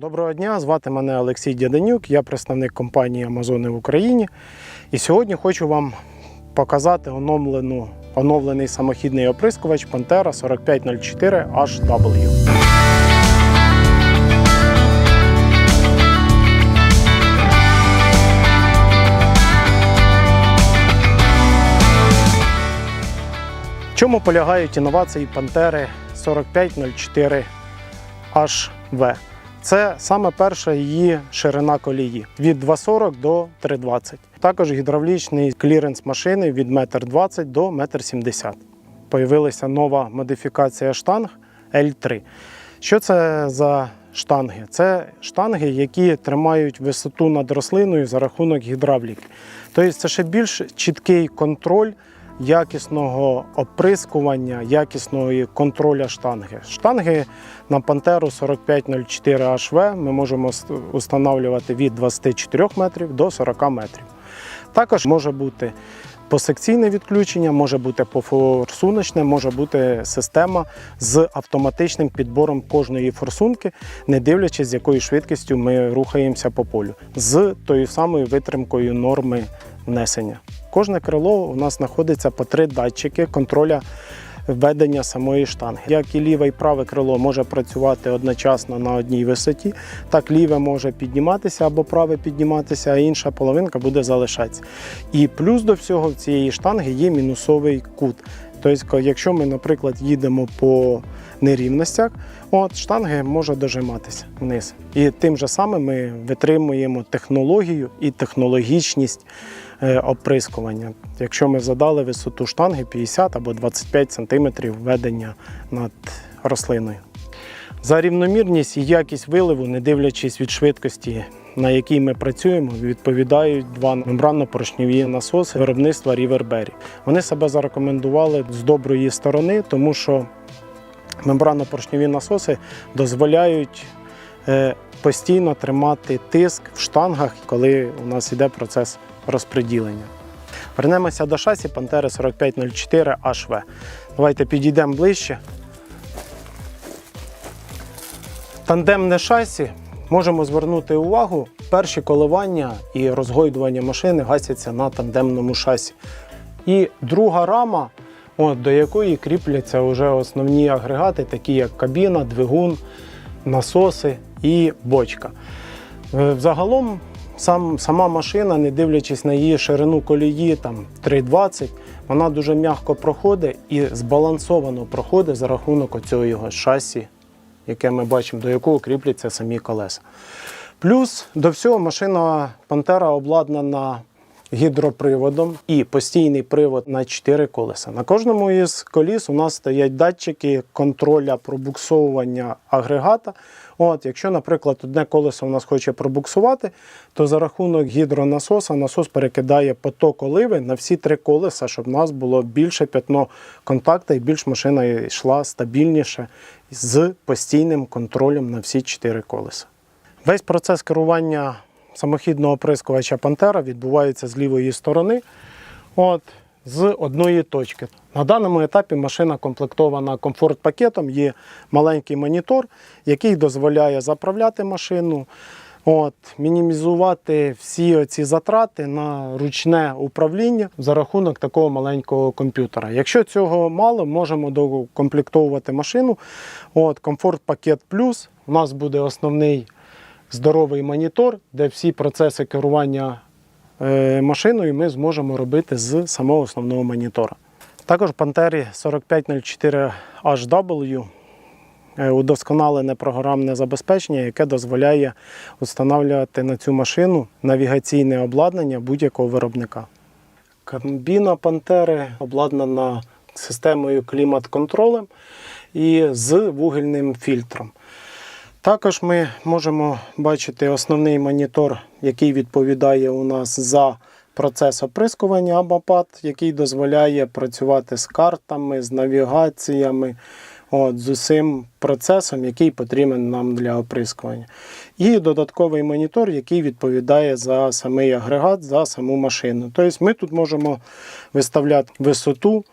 Доброго дня, звати мене Олексій Дяденюк, я представник компанії Амазони в Україні. І сьогодні хочу вам показати оновлену, оновлений самохідний оприскувач Pantera 4504 HW. В чому полягають інновації Pantera 4504 HV? Це саме перша її ширина колії від 2,40 до 3,20. Також гідравлічний кліренс машини від 1,20 м до 1,70 м. Появилася нова модифікація штанг L3. Що це за штанги? Це штанги, які тримають висоту над рослиною за рахунок гідравліки. Тобто це ще більш чіткий контроль якісного оприскування, якісного контроля штанги. Штанги на Пантеру 4504 HV ми можемо встановлювати від 24 метрів до 40 метрів. Також може бути посекційне відключення, може бути пофорсуночне, може бути система з автоматичним підбором кожної форсунки, не дивлячись, з якою швидкістю ми рухаємося по полю, з тою самою витримкою норми внесення. Кожне крило у нас знаходиться по три датчики контроля введення самої штанги. Як і ліве і праве крило може працювати одночасно на одній висоті, так ліве може підніматися або праве підніматися, а інша половинка буде залишатися. І плюс до всього в цієї штанги є мінусовий кут. Тобто, якщо ми, наприклад, їдемо по нерівностях, от штанги може дожиматися вниз. І тим же самим ми витримуємо технологію і технологічність оприскування. Якщо ми задали висоту штанги 50 або 25 см введення над рослиною. За рівномірність і якість виливу, не дивлячись від швидкості, на якій ми працюємо, відповідають два мембранно-поршньові насоси виробництва Riverberry. Вони себе зарекомендували з доброї сторони, тому що мембранно-поршньові насоси дозволяють е, постійно тримати тиск в штангах, коли у нас йде процес розподілення. Вернемося до шасі Pantera 4504 HV. Давайте підійдемо ближче. Тандемне шасі можемо звернути увагу, перші коливання і розгойдування машини гасяться на тандемному шасі. І друга рама, от, до якої кріпляться вже основні агрегати, такі як кабіна, двигун, насоси і бочка. Е, Взагалом сам, сама машина, не дивлячись на її ширину колії, там 3,20, вона дуже м'яко проходить і збалансовано проходить за рахунок оцього його шасі, яке ми бачимо, до якого кріпляться самі колеса. Плюс до всього машина Пантера обладнана гідроприводом і постійний привод на 4 колеса. На кожному із коліс у нас стоять датчики контроля пробуксовування агрегата. От, якщо, наприклад, одне колесо у нас хоче пробуксувати, то за рахунок гідронасоса насос перекидає поток оливи на всі три колеса, щоб у нас було більше п'ятно контакту і більш машина йшла стабільніше з постійним контролем на всі чотири колеса. Весь процес керування самохідного оприскувача Пантера відбувається з лівої сторони, от, з одної точки. На даному етапі машина комплектована комфорт-пакетом, є маленький монітор, який дозволяє заправляти машину, от, мінімізувати всі ці затрати на ручне управління за рахунок такого маленького комп'ютера. Якщо цього мало, можемо докомплектовувати машину. От, Комфорт-пакет плюс. У нас буде основний здоровий монітор, де всі процеси керування е, машиною ми зможемо робити з самого основного монітора. Також Пантері 4504 HW е, удосконалене програмне забезпечення, яке дозволяє встановлювати на цю машину навігаційне обладнання будь-якого виробника. Кабіна Пантери обладнана системою клімат-контролем і з вугільним фільтром. Також ми можемо бачити основний монітор, який відповідає у нас за процес оприскування Абапад, який дозволяє працювати з картами, з навігаціями, от, з усім процесом, який потрібен нам для оприскування. І додатковий монітор, який відповідає за самий агрегат, за саму машину. Тобто ми тут можемо виставляти висоту,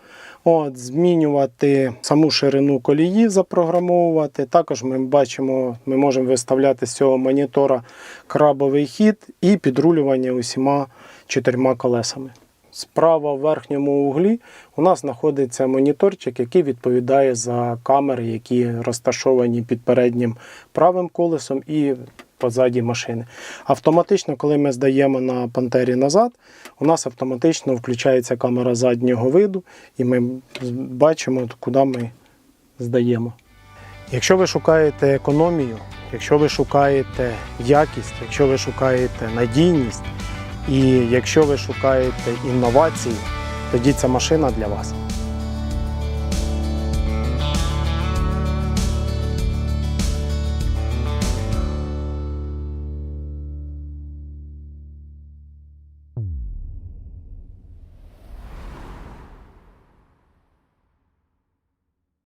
От, змінювати саму ширину колії, запрограмовувати. Також ми бачимо, ми можемо виставляти з цього монітора крабовий хід і підрулювання усіма чотирма колесами. Справа в верхньому углі у нас знаходиться моніторчик, який відповідає за камери, які розташовані під переднім правим колесом і позаді машини. Автоматично, коли ми здаємо на пантері назад, у нас автоматично включається камера заднього виду, і ми бачимо, куди ми здаємо. Якщо ви шукаєте економію, якщо ви шукаєте якість, якщо ви шукаєте надійність, і якщо ви шукаєте інновації, тоді ця машина для вас.